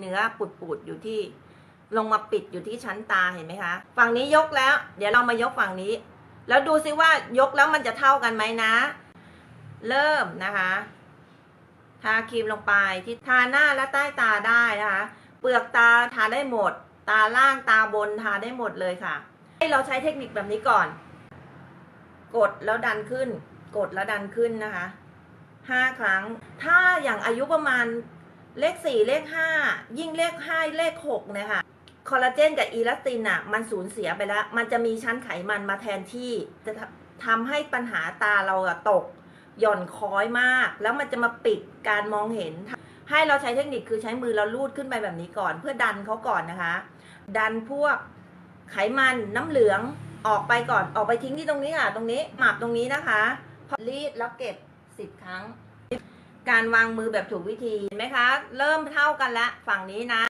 เนื้อปุดๆอยู่ที่ลงมาปิดอยู่ที่ชั้นตาเห็นไหมคะ ฝั่งนี้ยกแล้ว เดี๋ยวเรามายกฝั่งนี้ แล้วดูซิว่ายกแล้วมันจะเท่ากันไหมนะ เริ่มนะคะ ทาครีมลงไปที่ทาหน้าและใต้ตาได้นะคะ เปลือกตาทาได้หมด ตาล่างตาบนทาได้หมดเลยค่ะ ให้เราใช้เทคนิคแบบนี้ก่อน กดแล้วดันขึ้น กดแล้วดันขึ้นนะคะห้าครั้ง ถ้าอย่างอายุประมาณ เลขสี่เลขห้ายิ่งเลขห้าเลขหกเนี่ยค่ะคอลลาเจนกับอีลาสตินอะมันสูญเสียไปแล้ว มันจะมีชั้นไขมันมาแทนที่จะทำให้ปัญหาตาเราตก หย่อนคล้อยมาก แล้วมันจะมาปิดการมองเห็น ให้เราใช้เทคนิคคือใช้มือเราลูดขึ้นไปแบบนี้ก่อน เพื่อดันเขาก่อนนะคะ ดันพวกไขมันน้ำเหลืองออกไปก่อนออกไปทิ้งที่ตรงนี้ค่ะ ตรงนี้หมับตรงนี้นะคะพอรีดแล้วเก็บสิบครั้ง การวางมือแบบถูกวิธีเห็นไหมคะ เริ่มเท่ากันแล้วฝั่งนี้นะ